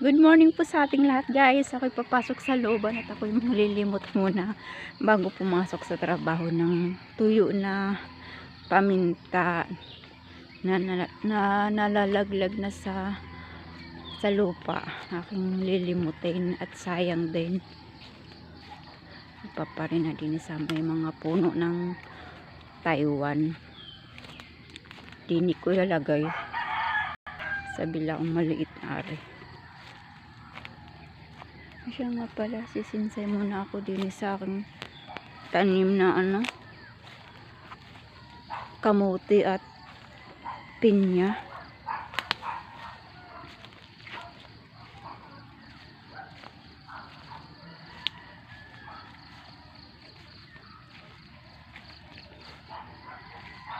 Good morning po sa ating lahat guys. Ako'y papasok sa looban at ako'y malilimot muna bago pumasok sa trabaho ng tuyo na paminta na, na, na nalalaglag na sa sa lupa. Aking lilimutin at sayang din. Ipaparin na din sa may mga puno ng Taiwan. Dini ko ilalagay sa bilaang maliit na ari. Siya nga pala, sisinsay muna ako din sa aking tanim na ano, kamuti at pinya.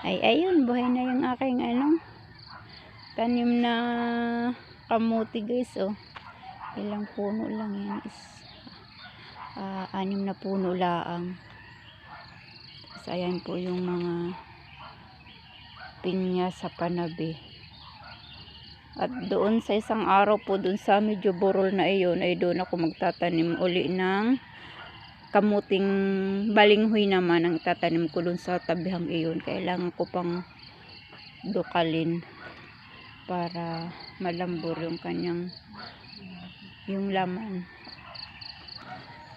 Ay, ayun, buhay na yung aking ano, tanim na kamuti guys, oh ilang puno lang yan is ah, anim na puno laang. Tapos ayan po yung mga pinya sa panabi. At doon sa isang araw po doon sa medyo burol na iyon ay doon ako magtatanim uli ng kamuting balinghoy naman ang tatanim ko doon sa tabihang iyon. Kailangan ko pang dukalin para malambor yung kanyang yung laman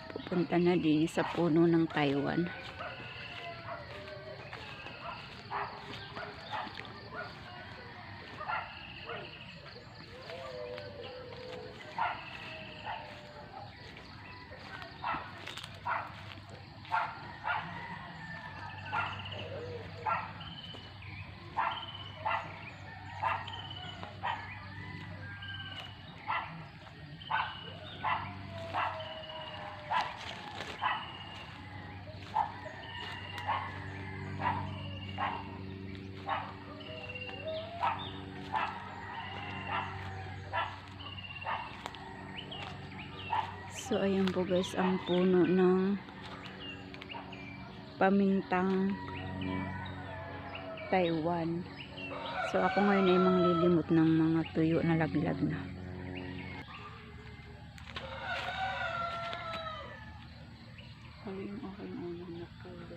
pupunta na din sa puno ng Taiwan So, ayan po guys, ang puno ng pamintang Taiwan. So, ako ngayon ay manglilimot ng mga tuyo na laglag na. Ano yung aking unang napulo?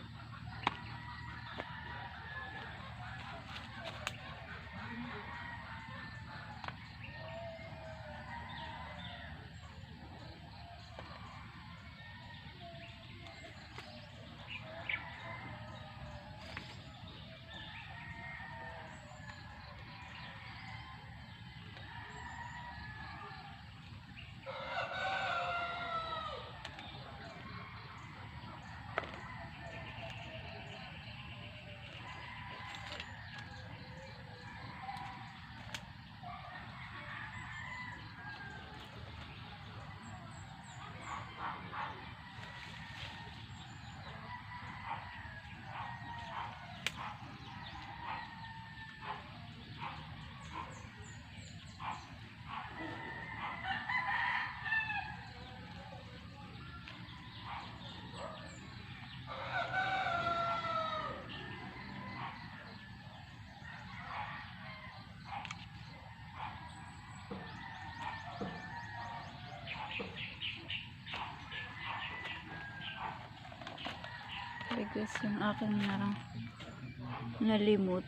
Bigas yung aking na nalimot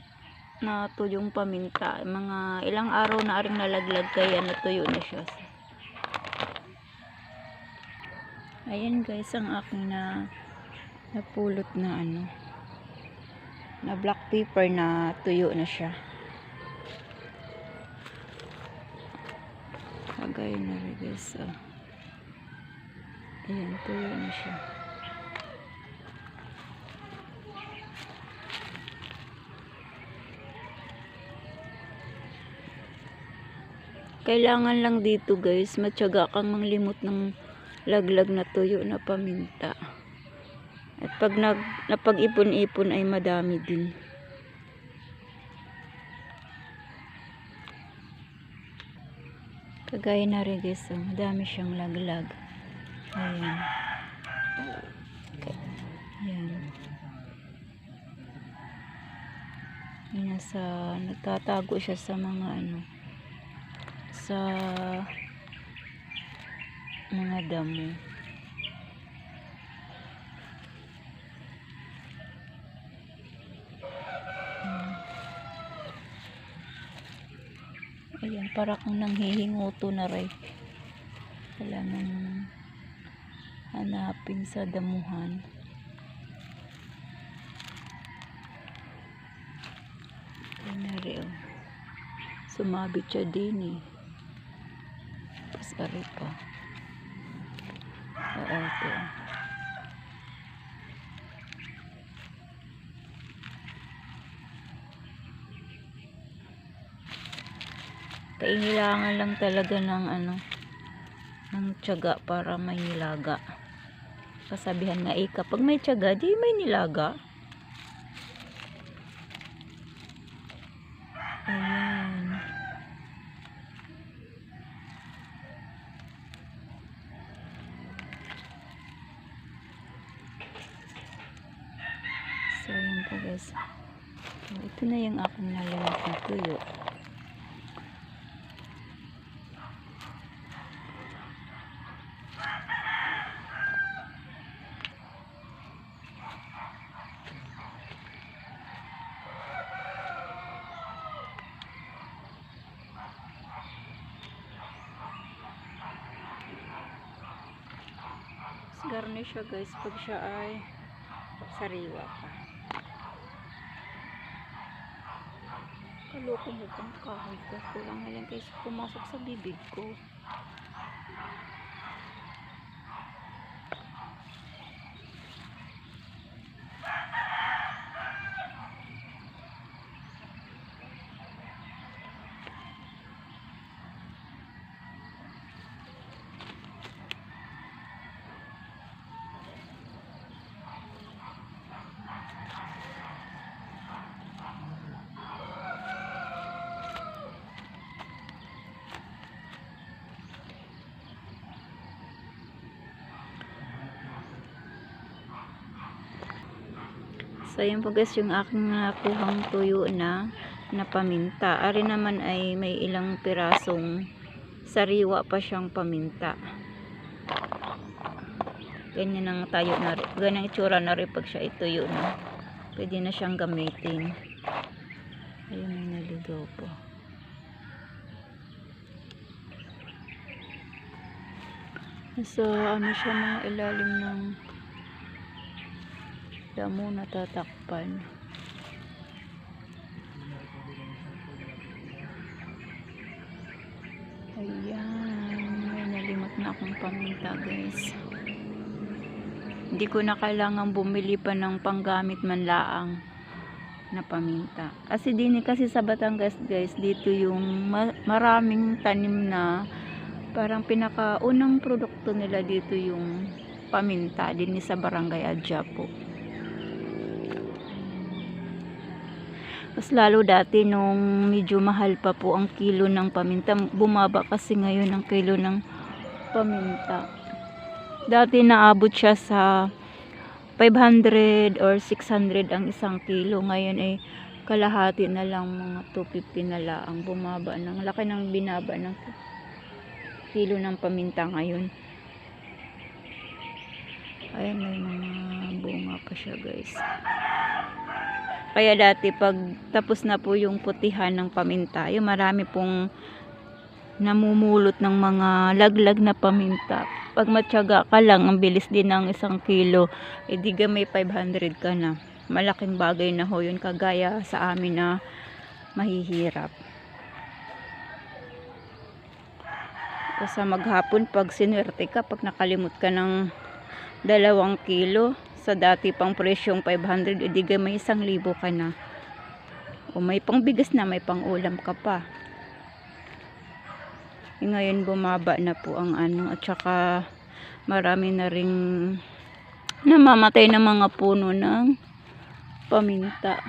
na tuyong paminta. Mga ilang araw na aring nalaglag kaya natuyo na siya. Ayan guys ang aking na napulot na ano na black pepper na tuyo na siya. Kagaya na rin guys. Oh. Ayan, tuyo na siya. Kailangan lang dito guys, matyaga kang manglimot ng laglag na tuyo na paminta. At pag nag, napag-ipon-ipon ay madami din. Kagaya na rin guys, oh, madami siyang laglag. Ayan. Ayan. Yung nasa, nagtatago siya sa mga ano, sa damo. Hmm. Ayan, para kang nanghihinguto na rin. Wala nang hanapin sa damuhan. Ayan na rin, oh. Sumabit siya din eh. Ari pa. Oo, ito. Kailangan lang talaga ng ano, ng tiyaga para may nilaga. Kasabihan nga eh, kapag may tiyaga, di may nilaga. Ayan. Yun po guys. So, ito na yung aking nalamit na tuyo. Garnish siya guys pag siya ay sariwa pa. Kaloko mo pang kahoy ka. Kulang na lang guys pumasok sa bibig ko. So, yun po guys, yung aking nakuhang tuyo na na paminta. Ari naman ay may ilang pirasong sariwa pa siyang paminta. Ganyan ang tayo na rin. Ganyan itsura na rin pag siya ituyo na. Pwede na siyang gamitin. Ayun may naligaw po. Nasa ano siya mga ilalim ng damo natatakpan. Ayan, may nalimot na akong paminta guys. Hindi ko na kailangan bumili pa ng panggamit man laang na paminta. Kasi din kasi sa Batangas guys, dito yung ma- maraming tanim na parang pinakaunang produkto nila dito yung paminta din sa barangay Adjapo. Mas lalo dati nung medyo mahal pa po ang kilo ng paminta. Bumaba kasi ngayon ang kilo ng paminta. Dati naabot siya sa 500 or 600 ang isang kilo. Ngayon ay kalahati na lang mga 250 na lang. Bumaba ng laki ng binaba ng kilo ng paminta ngayon. Ayan, may mga bunga pa siya guys. Kaya dati pag tapos na po yung putihan ng paminta, yung marami pong namumulot ng mga laglag na paminta. Pag matyaga ka lang, ang bilis din ng isang kilo, edi eh, may 500 ka na. Malaking bagay na ho yun kagaya sa amin na mahihirap. Sa maghapon, pag sinwerte ka, pag nakalimot ka ng dalawang kilo, sa dati pang presyong 500, edi may isang libo ka na. O may pang bigas na, may pang ulam ka pa. E ngayon bumaba na po ang ano, at saka marami na ring namamatay na mga puno ng paminta.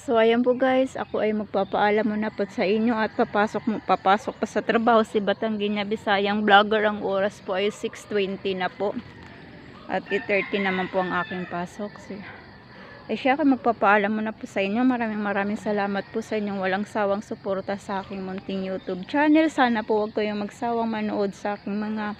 So ayan po guys, ako ay magpapaalam muna po sa inyo at papasok papasok pa sa trabaho si Batangginya Bisayang vlogger ang oras po ay 6:20 na po. At 8:30 naman po ang aking pasok. So, ay siya ako magpapaalam muna po sa inyo. Maraming maraming salamat po sa inyong walang sawang suporta sa aking munting YouTube channel. Sana po wag kayong magsawang manood sa aking mga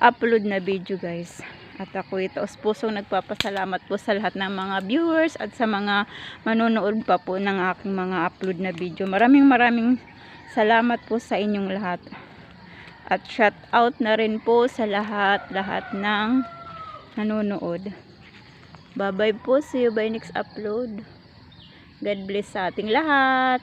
upload na video guys. At ako ito pusong nagpapasalamat po sa lahat ng mga viewers at sa mga manonood pa po ng aking mga upload na video. Maraming maraming salamat po sa inyong lahat. At shout out na rin po sa lahat-lahat ng nanonood. Bye-bye po. See you by next upload. God bless sa ating lahat.